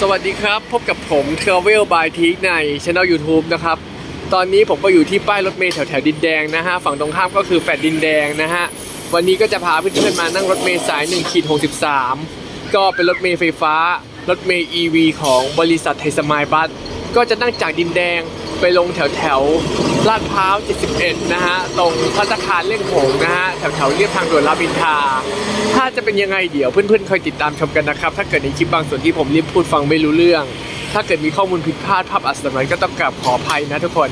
สวัสดีครับ พบกับผม Travel by t ในช anel YouTube นะครับ ตอนนี้ผมก็อยู่ที่ป้ายรถเมล์แถวแถวดินแดงนะฮะ ฝั่งตรงข้ามก็คือแฟดดินแดงนะฮะ วันนี้ก็จะพาเพื่อนๆมานั่งรถเมล์สาย1ขีด63 ก็เป็นรถเมล์ไฟฟ้า รถเมล์ EV ของบริษัทไทยสมายบัส ก็จะนั่งจากดินแดงไปลงแถวแถวลาดพร้าว 71 นะฮะ ตรงพัตตาคารเล่งหงนะฮะ แถวแถวเรียบทางด่วนรามอินทราถ้าจะเป็นยังไงเดี๋ยวเพื่อนๆคอยติดตามชมกันนะครับ ถ้าเกิดในคลิปบางส่วนที่ผมรีบพูดฟังไม่รู้เรื่อง ถ้าเกิดมีข้อมูลผิดพลาดภาพอัศนัยก็ต้องกราบขออภัยนะทุกคน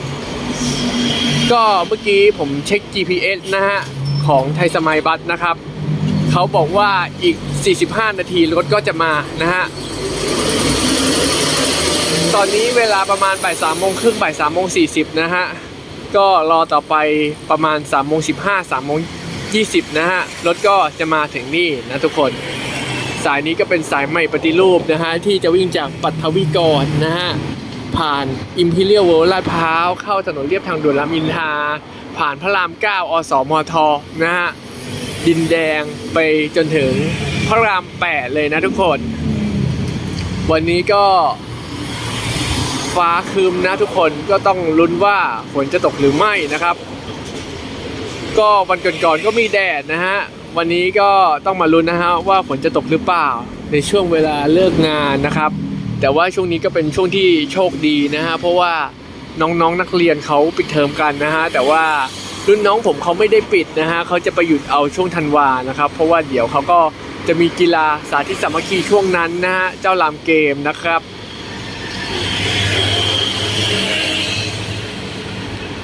ก็เมื่อกี้ผมเช็ค GPS นะฮะ ของไทยสมัยบัสนะครับ เขาบอกว่าอีก 45 นาทีรถก็จะมานะฮะ ตอนนี้เวลาประมาณบ่ายสามโมงครึ่งบ่ายสามโมงสี่สิบนะฮะ ก็รอต่อไปประมาณ3ามโมงสิบห้าสามโมงยี่สิบนะฮะ รถก็จะมาถึงนี่นะทุกคน สายนี้ก็เป็นสายใหม่ปฏิรูปนะฮะ ที่จะวิ่งจากปัทวิกรนะฮะ ผ่าน Imperial World ลาดพร้าว เข้าถนนเรียบทางด่วนรามอินทราผ่านพระราม9อสมทนะฮะ ดินแดงไปจนถึงพระราม8เลยนะทุกคน วันนี้ก็ ฟ้าครึมนะทุกคนก็ต้องลุ้นว่าฝนจะตกหรือไม่นะครับ ก็วันก่อนๆก็มีแดดนะฮะวันนี้ก็ต้องมาลุ้นนะฮะว่าฝนจะตกหรือเปล่าในช่วงเวลาเลิกงานนะครับ แต่ว่าช่วงนี้ก็เป็นช่วงที่โชคดีนะฮะเพราะว่าน้องๆนนักเรียนเขาปิดเทอมกันนะฮะแต่ว่ารุ่นน้องผมเขาไม่ได้ปิดนะฮะเขาจะไปหยุดเอาช่วงธันวานะครับ เพราะว่าเดี๋ยวเขาก็จะมีกีฬาสาธิตสามัคคีช่วงนั้นนะฮะเจ้าลามเกมนะครับ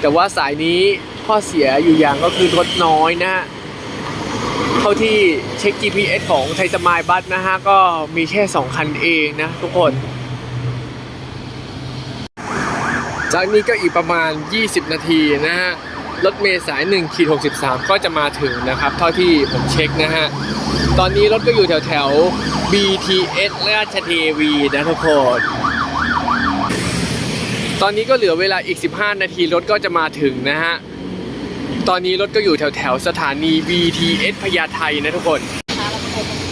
แต่ว่าสายนี้ข้อเสียอยู่อย่างก็คือรถน้อยนะฮะเท่าที่เช็ค GPS ของไทยสมายบัสนะฮะ ก็มีแค่ 2 คันเองนะทุกคน จากนี้ก็อีกประมาณ 20 นาทีนะฮะ รถเมล์สาย1ขีด63 ก็จะมาถึงนะครับ เท่าที่ผมเช็คนะฮะ ตอนนี้รถก็อยู่แถวแถว BTS ราชเทวีนะทุกคน ตอนนี้ก็เหลือเวลาอีก 15 นาทีรถก็จะมาถึงนะฮะ ตอนนี้รถก็อยู่แถวแถวสถานี BTS พญาไทนะทุกคน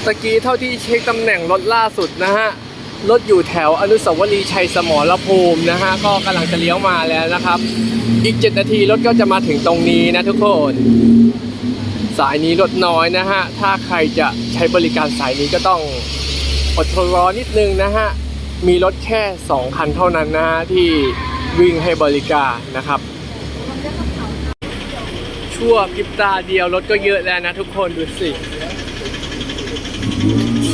ตะกี้เท่าที่เช็คตำแหน่งรถล่าสุดนะฮะ รถอยู่แถวอนุสาวรีย์ชัยสมรภูมินะฮะ ก็กำลังจะเลี้ยวมาแล้วนะครับ อีก 7 นาทีรถก็จะมาถึงตรงนี้นะทุกคน สายนี้รถน้อยนะฮะ ถ้าใครจะใช้บริการสายนี้ก็ต้องอดทนรอนิดนึงนะฮะ มีรถแค่ 2 คันเท่านั้นนะฮะที่วิ่งให้บริการนะครับ ชั่วพริบตาเดียวรถก็เยอะแล้วนะทุกคนดูสิ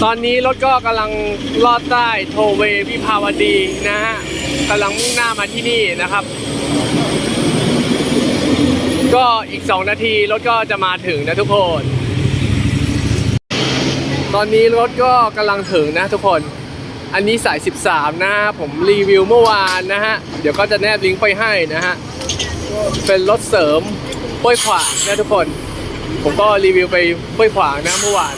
ตอนนี้รถก็กำลังลอดใต้โทเววิภาวดีนะฮะกำลังมุ่งหน้ามาที่นี่นะครับ ก็อีก 2 นาทีรถก็จะมาถึงนะทุกคน ตอนนี้รถก็กำลังถึงนะทุกคน อันนี้สาย 13 นะฮะผมรีวิวเมื่อวานนะฮะ เดี๋ยวก็จะแนบลิงก์ไปให้นะฮะ เป็นรถเสริมป้วยขวางนะทุกคน ผมก็รีวิวไปป้วยขวางนะเมื่อวาน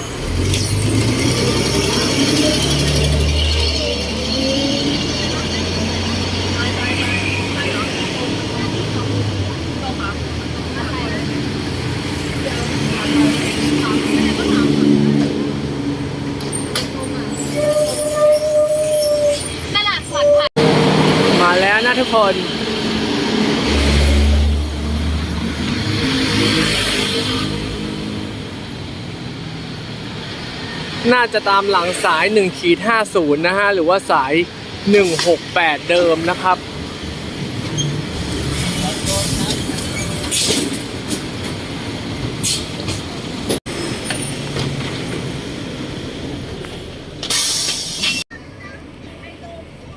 คนน่าจะตามหลังสาย1ขีด50นะฮะ หรือว่าสาย 168 เดิมนะครับ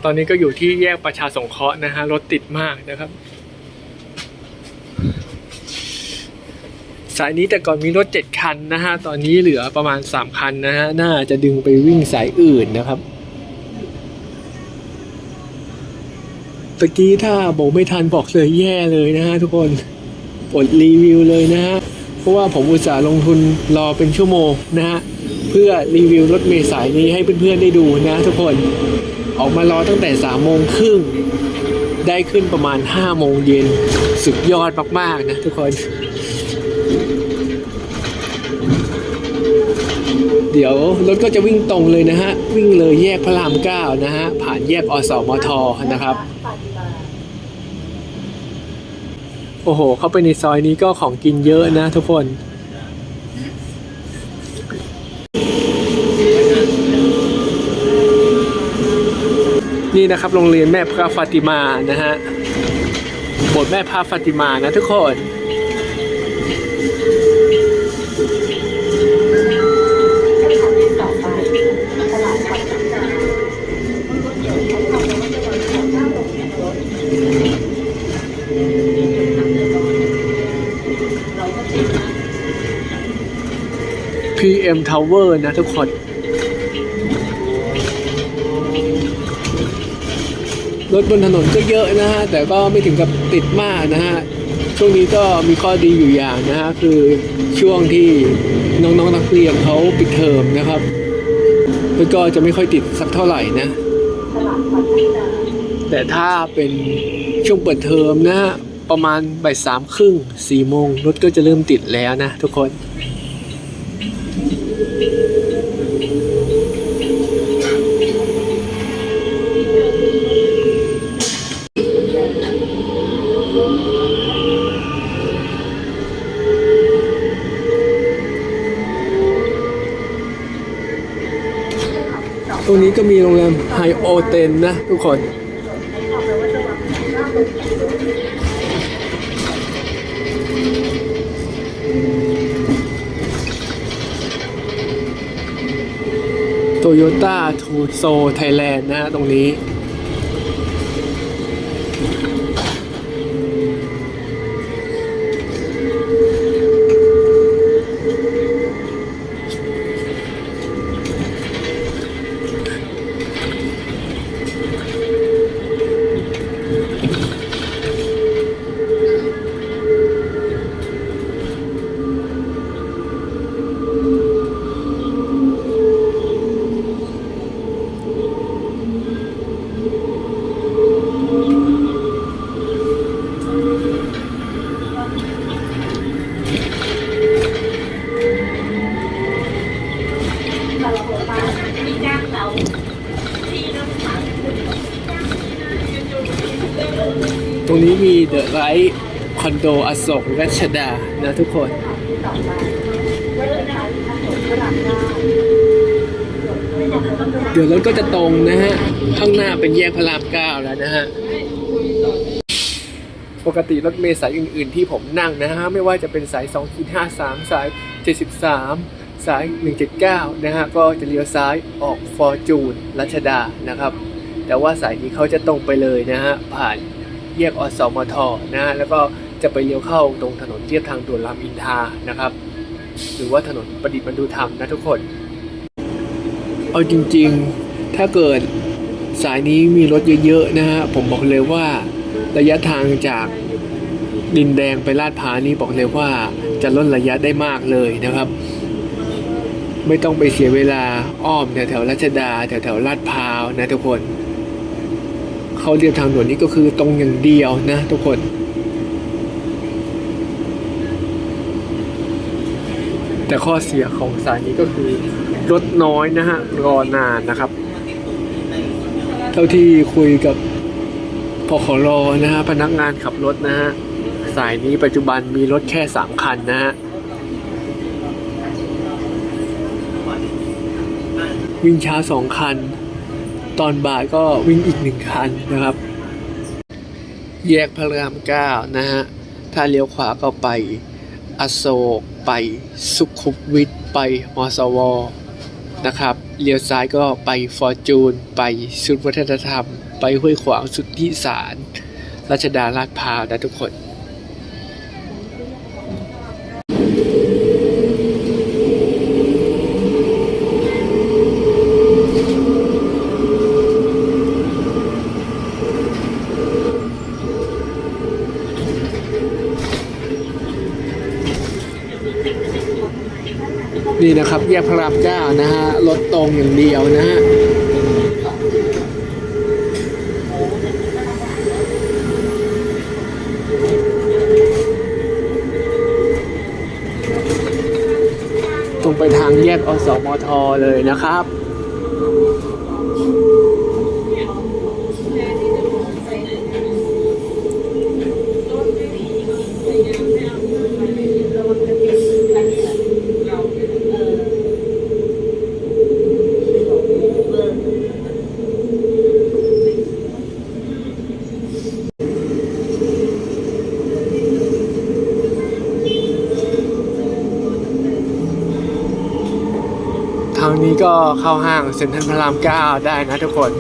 อนนี้ก็อยู่ที่แยกประชาสงเคราะห์นะฮะรถติดมากนะครับ สายนี้แต่ก่อนมีรถ 7 คันนะฮะตอนนี้เหลือประมาณ 3 คันนะฮะน่าจะดึงไปวิ่งสายอื่นนะครับตะกี้ถ้าบอกไม่ทันบอกเลยแย่เลยนะฮะทุกคนอดรีวิวเลยนะฮะเพราะว่าผมอุตส่าห์ลงทุนรอเป็นชั่วโมงนะฮะเพื่อรีวิวรถเมล์สายนี้ให้เพื่อนๆได้ดูนะทุกคน ออกมารอตั้งแต่3โมงครึ่งได้ขึ้นประมาณ5โมงเย็นสุดยอดมาก ๆ นะทุกคน เดี๋ยวรถก็จะวิ่งตรงเลยนะฮะ วิ่งเลยแยกพระรามเก้านะฮะ ผ่านแยกอสมทนะครับ โอ้โห เข้าไปในซอยนี้ก็ของกินเยอะนะทุกคน นี่นะครับโรงเรียนแม่พระฟาติมานะฮะโบสถ์แม่พระฟาติมานะทุกคน PM Tower นะทุกคน รถบนถนนก็เยอะนะฮะแต่ก็ไม่ถึงกับติดมากนะฮะช่วงนี้ก็มีข้อดีอยู่อย่างนะฮะคือช่วงที่น้องๆนักเรียนเขาปิดเทอมนะครับแล้วก็จะไม่ค่อยติดสักเท่าไหร่นะ แต่ถ้าเป็นช่วงเปิดเทอมนะฮะประมาณบ่ายสามครึ่งสี่โมงรถก็จะเริ่มติดแล้วนะทุกคน รงนี้ก็มีโรงแรมไฮโอเทนนะทุกคนโตโยต้าทูโซไทยแลนด์นะตรงนี้ ไ h ท์คอนโดอโศกรัชดานะทุกคน เดี๋ยวรถก็จะตรงนะฮะ ข้างหน้าเป็นแยกพระรามเก้าแล้วนะฮะ ปกติรถเมล์สายอื่น ๆ ที่ผมนั่งนะฮะ ไม่ว่าจะเป็นสาย 2.53 สาย 73 สาย 179 นะฮะ ก็จะเลี้ยวซ้ายออกฟอร์จูนรัชดานะครับ แต่ว่าสายนี้เขาจะตรงไปเลยนะฮะ ผ่าน แยกอสมทนะแล้วก็จะไปเลี้ยวเข้าตรงถนนเทียบทางด่วนรามอินทานะครับ หรือว่าถนนประดิษฐ์บรรดุธรรมนะทุกคน เอาจริงๆถ้าเกิดสายนี้มีรถเยอะๆนะฮะผมบอกเลยว่าระยะทางจากดินแดงไปลาดพร้าวนี่บอกเลยว่าจะลดระยะได้มากเลยนะครับ ไม่ต้องไปเสียเวลาอ้อมแถวแถวรัชดาแถวแถวลาดพร้าวนะทุกคน เขาเรียบทางด่วนนี้ก็คือตรงอย่างเดียวนะทุกคนแต่ข้อเสียของสายนี้ก็คือรถน้อยนะฮะรอนานนะครับ เท่าที่คุยกับพขรนะฮะพนักงานขับรถนะฮะสายนี้ปัจจุบันมีรถแค่สามคันนะฮะวิ่งช้าสองคัน ตอนบ่ายก็วิ่งอีกหนึ่งคันนะครับ แยกพระรามเก้านะฮะ ถ้าเลี้ยวขวาก็ไปอโศกไปสุขุมวิทไปมสวนะครับเลี้ยวซ้ายก็ไปฟอร์จูน ไปสุดวัฒนธรรม ไปห้วยขวางสุดที่สารรัชดาลาดพร้าวนะทุกคน นี่นะครับแยกพระรามเก้านะฮะรถตรงอย่างเดียวนะฮะตรงไปทางแยกอสมทเลยนะครับ นี้ก็เข้าห้างเซ็นทรัลพระราม 9 ได้นะทุกคน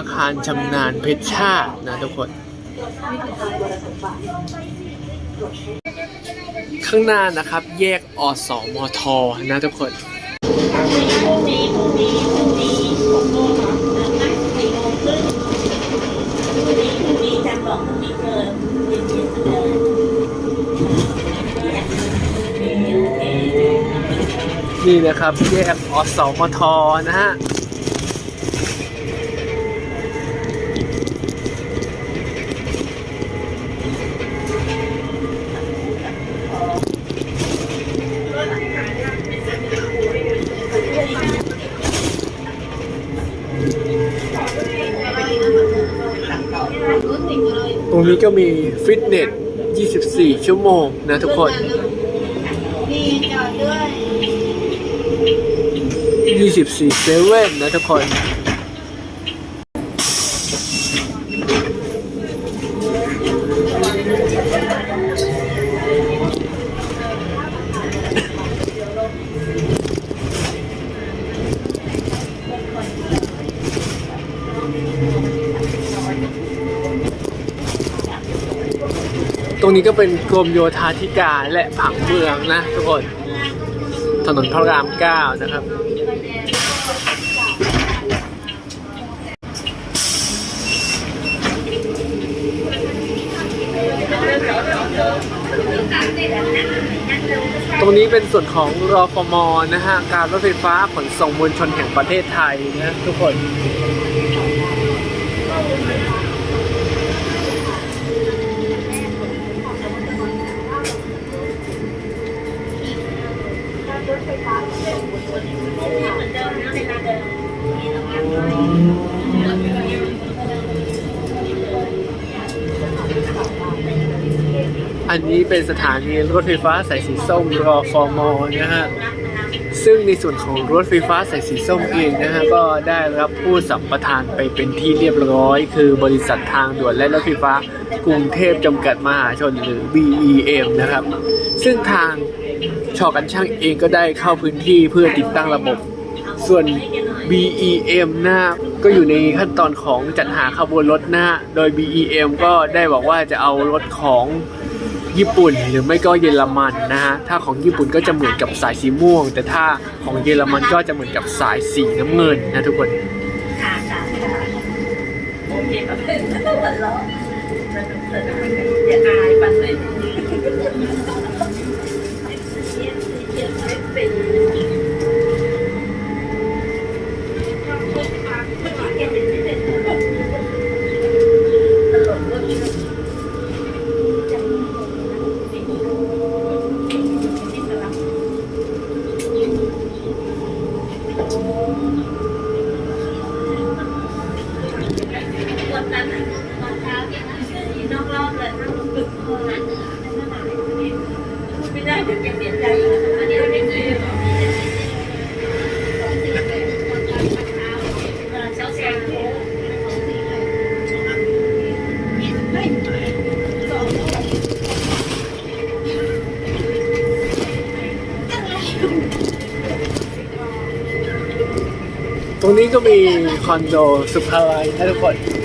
อาคารชำนาญเพชรชาตินะทุกคน ข้างหน้านะครับแยกอสอมทนะทุกคนนี่นะครับแยกอสอมทนะฮะ นี้ก็มีฟิตเนส 24 ชั่วโมงนะทุกคนมีจอดด้วย 24เซเว่นนะทุกคน ตรงนี้ก็เป็นกรมโยธาธิการและผังเมืองนะทุกคน ถนนพระราม9นะครับ ตรงนี้เป็นส่วนของรอฟมนะฮะ การรถไฟฟ้าขนส่งมวลชนแห่งประเทศไทยนะทุกคน อันนี้เป็นสถานีรถไฟฟ้าสายสีส้มรอฟอร์มอนะฮะ ซึ่งในส่วนของรถไฟฟ้าสายสีส้มเองนะฮะ ก็ได้รับผู้สัมปทานไปเป็นที่เรียบร้อย คือบริษัททางด่วนและรถไฟฟ้ากรุงเทพจำกัดมหาชนหรือ BEM นะครับ ซึ่งทางชอกันช่างเองก็ได้เข้าพื้นที่เพื่อติดตั้งระบบ ส่วน BEM นะก็อยู่ในขั้นตอนของจัดหาขบวนรถนะฮะโดย BEM ก็ได้บอกว่าจะเอารถของ ญี่ปุ่นหรือไม่ก็เยอรมันนะฮะถ้าของญี่ปุ่นก็จะเหมือนกับสายสีม่วง แต่ถ้าของเยอรมันก็จะเหมือนกับสายสีน้ำเงินนะทุกคนค่ะค่ะค่ะโอเคแบบเป็นหัวเราะสนุกสนานอย่าอายปันเลยวันนั้นตอนเช้าเนี่ยนอกรอบเลยนั่งตึกพูดไม่ได้เดี๋ยวแกเสียใจอันนี้ไม่ได้หรอเช้าเช้า รงนี้ก็ มีคอนโดสุภาลัยให้ทุกคน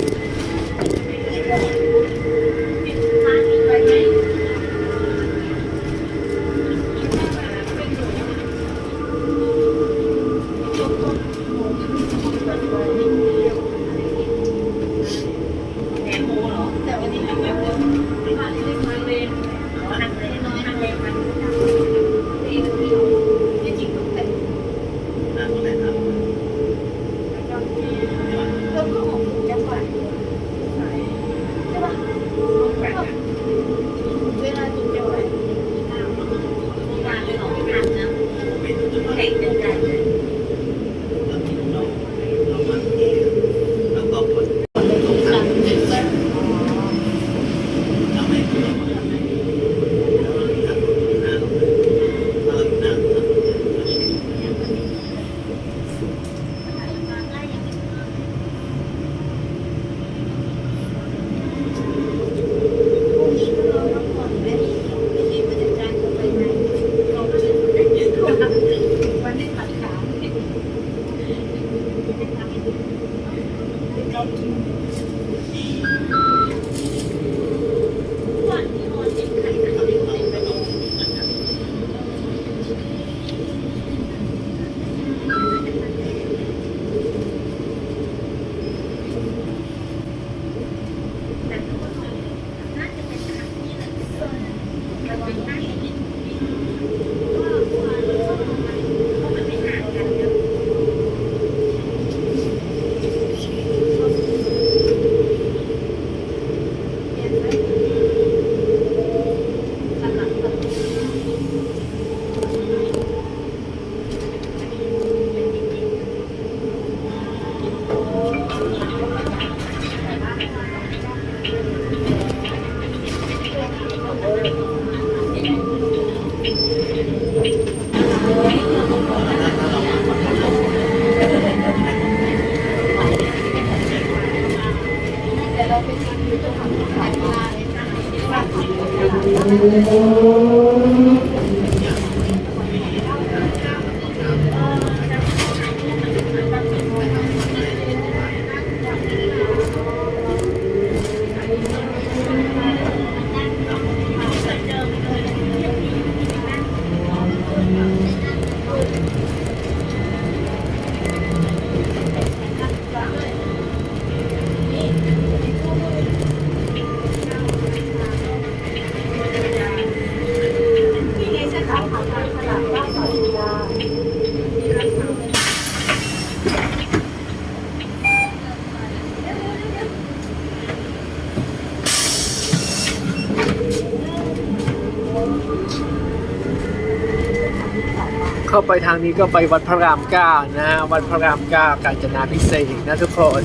เข้าไปทางนี้ก็ไปวัดพระรามเก้านะฮะวัดพระรามเก้ากาญจนาพิเศษนะทุกคน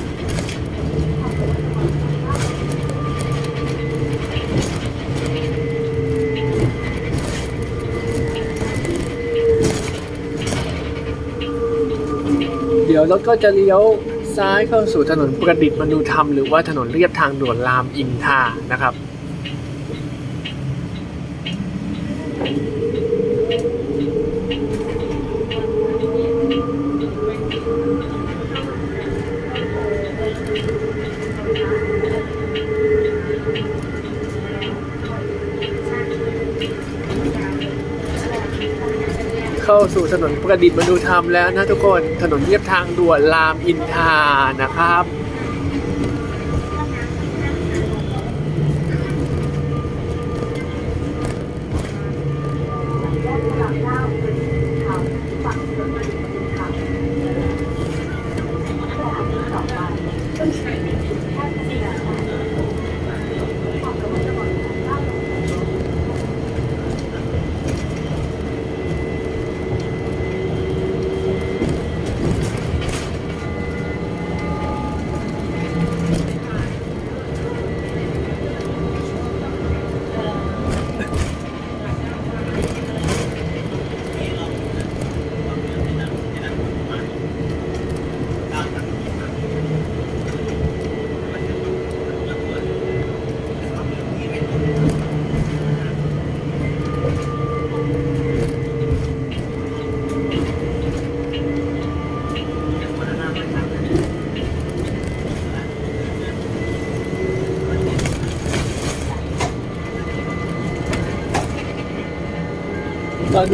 เดี๋ยวรถก็จะเลี้ยวซ้ายเข้าสู่ถนนประดิษฐ์มนุธรรมหรือว่าถนนเรียบทางด่วนรามอินทานะครับ เข้าสู่ถนนประดิษฐ์มนุธรรมแล้วนะทุกคนถนนเรียบทางด่วนรามอินทานะครับ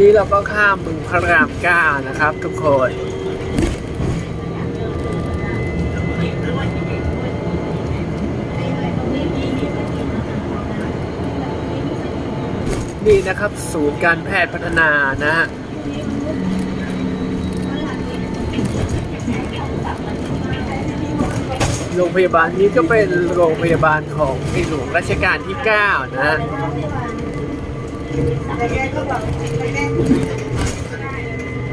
นี้เราก็ข้ามบึงพระรามเก้านะครับ ทุกคนนี่นะครับ ศูนย์การแพทย์พัฒนานะฮะโรงพยาบาลนี้ก็เป็นโรงพยาบาลของในหลวงรัชกาลที่ 9 นะฮะ แต่แกก็บอกแต่แก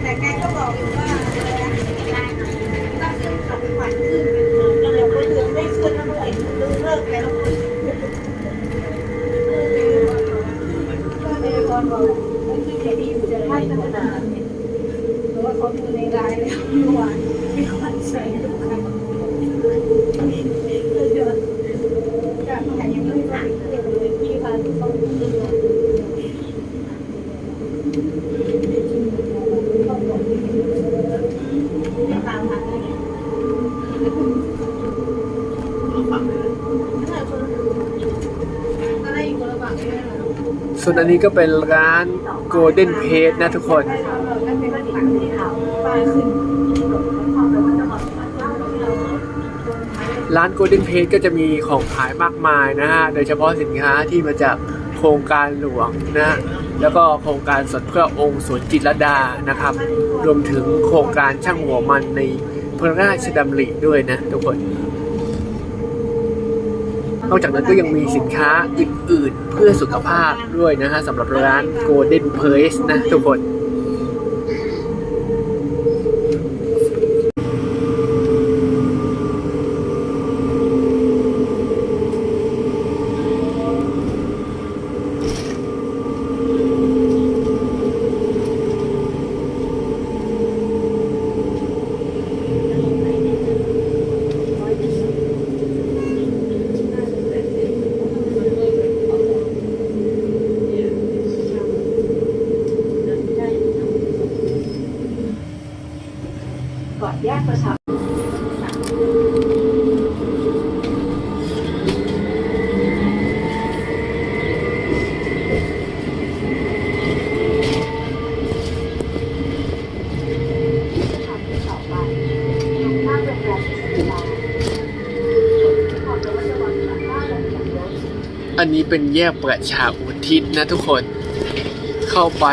แต่แกก็บอกอยู่ว่าตั้งแต่ขับไปฝันขึ้นเดี๋ยวคนอื่นไม่ขึ้นแล้วเมื่อไหร่ดูเลิกแล้วก็เลยก่อนบอกมันคือจะดีมันจะให้พัฒนาเพราะว่าเขาดูในรายแล้วเมื่อวานมีคนใส่ลูกค้ายอะจากแต่ยังไม่ได้เลยพี่พาต้องขึ้นมา ส่วนอันนี้ก็เป็นร้าน Golden Page นะทุกคน ร้าน Golden Page ก็จะมีของขายมากมายนะฮะ โดยเฉพาะสินค้าที่มาจากโครงการหลวงนะ แล้วก็โครงการสดเพื่อองค์สวนจิตรดานะครับ รวมถึงโครงการช่างหัวมันในพระราชดำริด้วยนะทุกคน นอกจากนั้นก็ยังมีสินค้าอื่นๆ เพื่อสุขภาพด้วยนะฮะสำหรับร้าน Golden Place นะทุกคน อันนี้เป็นแยกประชาอุทิศนะทุกคน เข้าไป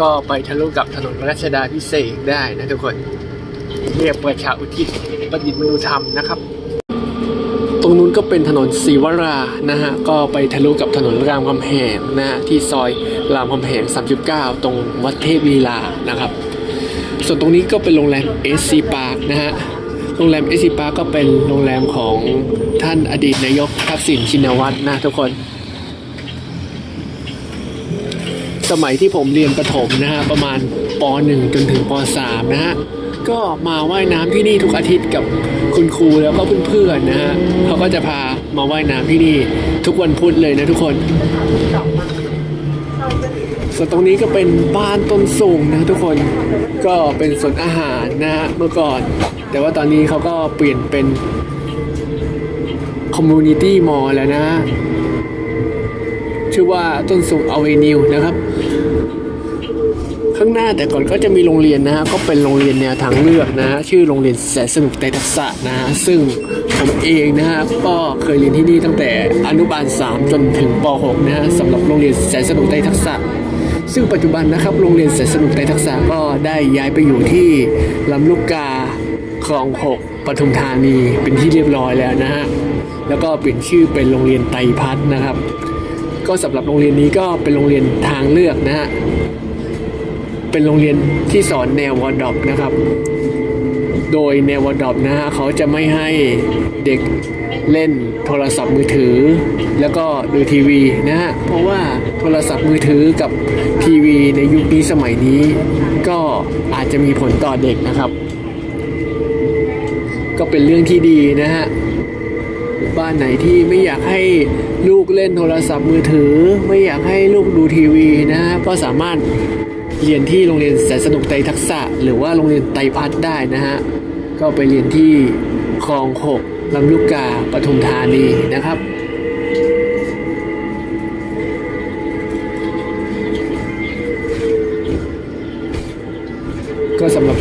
ก็ไปทะลุกับถนนรัชดาพิเศษได้นะทุกคน แยกประชาอุทิศประดิษฐ์มนุธรรมนะครับ ตรงนู้นก็เป็นถนนศรีวรานะฮะก็ไปทะลุกับถนนรามคำแหงนะฮะที่ซอยรามคำแหง 39 ตรงวัดเทพลีลานะครับ ส่วนตรงนี้ก็เป็นโรงแรม SC Park นะฮะ รงแรม SC Park ก็เป็นโรงแรมของท่านอดีตนายกทักษิณชินวัตรนะทุกคน สมัยที่ผมเรียนประถมนะฮะประมาณป .1 จนถึงป .3 นะฮะก็มาว่ายน้ำที่นี่ทุกอาทิตย์กับคุณครูแล้วก็เพื่อนๆนะฮะเขาก็จะพามาว่ายน้ำที่นี่ทุกวันพุธเลยนะทุกคน ส่วนตรงนี้ก็เป็นบ้านต้นสูงนะทุกคนก็เป็นสวนอาหารนะฮะเมื่อก่อน แต่ว่าตอนนี้เขาก็เปลี่ยนเป็นคอมมูนิตี้มอลแล้วนะ ชื่อว่าต้นสูงอเวนิวนะครับ ข้างหน้าแต่ก่อนก็จะมีโรงเรียนนะฮะก็เป็นโรงเรียนแนวทางเลือกนะฮะชื่อโรงเรียนแสนสนุกไตทักษะนะฮะซึ่งผมเองนะฮะก็เคยเรียนที่นี่ตั้งแต่อนุบาล 3 จนถึงป .6 นะฮะสำหรับโรงเรียนแสนสนุกไตทักษะซึ่งปัจจุบันนะครับโรงเรียนแสนสนุกไตทักษะก็ได้ย้ายไปอยู่ที่ลำลูกกา ลอง 6ปทุมธานีเป็นที่เรียบร้อยแล้วนะฮะแล้วก็เปลี่ยนชื่อเป็นโรงเรียนไตรพัฒน์นะครับ ก็สำหรับโรงเรียนนี้ก็เป็นโรงเรียนทางเลือกนะฮะเป็นโรงเรียนที่สอนแนววอร์ดอปนะครับ โดยแนววอร์ดอปนะฮะเขาจะไม่ให้เด็กเล่นโทรศัพท์มือถือ แล้วก็ดูทีวีนะฮะเพราะว่าโทรศัพท์มือถือกับทีวีในยุคนี้สมัยนี้ ก็อาจจะมีผลต่อเด็กนะครับ ก็เป็นเรื่องที่ดีนะฮะบ้านไหนที่ไม่อยากให้ลูกเล่นโทรศัพท์มือถือ ไม่อยากให้ลูกดูทีวีนะฮะก็สามารถเรียนที่โรงเรียนแสนสนุกไตทักษะ หรือว่าโรงเรียนไตพัฒน์ได้นะฮะก็ไปเรียนที่คลองหกลำลูกกาปทุมธานีนะครับ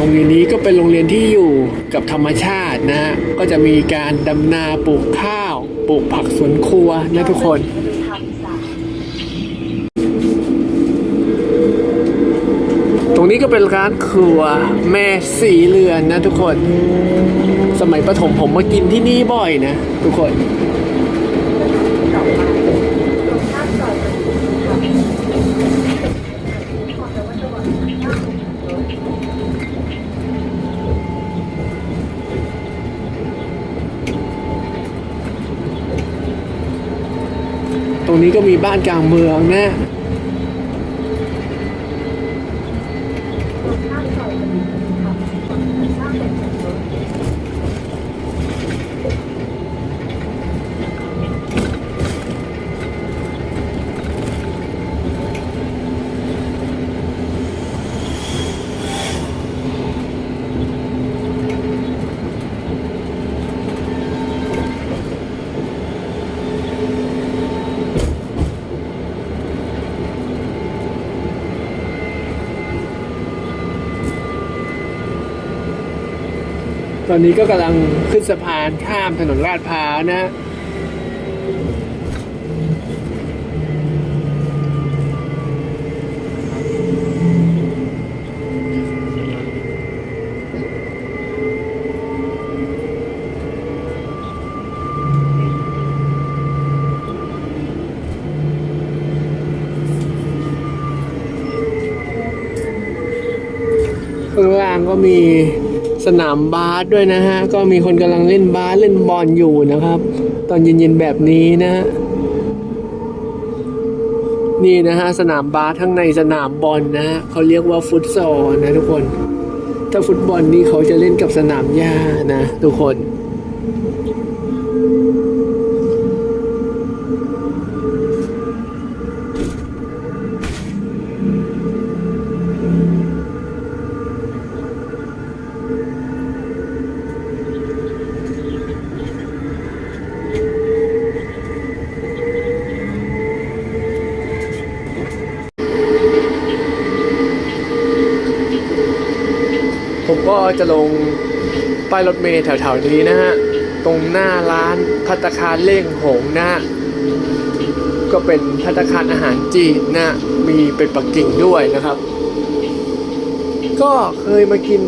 รงเรียนนี้ก็เป็นโรงเรียนที่อยู่กับธรรมชาตินะฮะก็จะมีการดำนาปลูกข้าวปลูกผักสวนครัวนะทุกคนตรงนี้ก็เป็นร้านครัวแม่สีเรือนนะทุกคน สมัยประถมผมมากินที่นี่บ่อยนะ ทุกคน ตรงนี้ก็มี บ้านกลางเมืองนะ ตอนนี้ก็กำลังขึ้นสะพานข้ามถนนลาดพร้าวนะ ข้างล่างก็มี สนามบาสด้วยนะฮะ ก็มีคนกำลังเล่นบาสเล่นบอลอยู่นะครับ ตอนเย็นๆแบบนี้นะฮะนี่นะฮะสนามบาสทั้งในสนามบอลนะฮะเขาเรียกว่าฟุตซอลนะทุกคน ถ้าฟุตบอลนี่เขาจะเล่นกับสนามหญ้านะทุกคน จะลงป้ายรถเมล์แถวๆนี้นะฮะ ตรงหน้าร้านพัตตาคารเล่งหงนะฮะ ก็เป็นพัตตาคารอาหารจีนนะ มีเป็นปักกิ่งด้วยนะครับ ก็เคยมากิน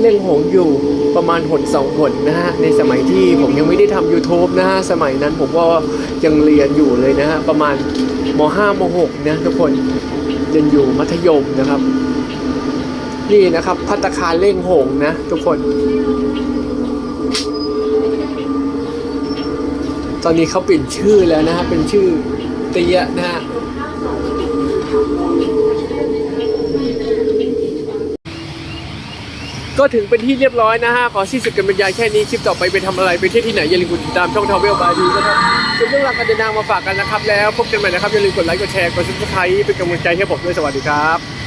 เล่งหงอยู่ประมาณหนสองหนนะฮะ ในสมัยที่ผมยังไม่ได้ทำ YouTube นะฮะ สมัยนั้นผมก็ยังเรียนอยู่เลยนะฮะ ประมาณม .5 ม .6 นะทุกคนเรียนอยู่มัธยมนะครับ นี่นะครับพัตคารเล่งหงนะทุกคน ตอนนี้เขาเปลี่ยนชื่อแล้วนะฮะเป็นชื่อเตียนะฮะก็ถึงเป็นที่เรียบร้อยนะฮะ ขอสิ้นสุดกันบรรยายแค่นี้ คลิปต่อไปไปทำอะไร ไปเที่ยวที่ไหน อย่าลืมกดติดตามช่องทาวเวลบายดีนะครับส่วนเรื่องราวการเดินทางมาฝากกันนะครับ แล้วพบกันใหม่นะครับ อย่าลืมกดไลค์ กดแชร์ กดซับสไครต์เป็นกำลังใจให้ผมด้วย สวัสดีครับ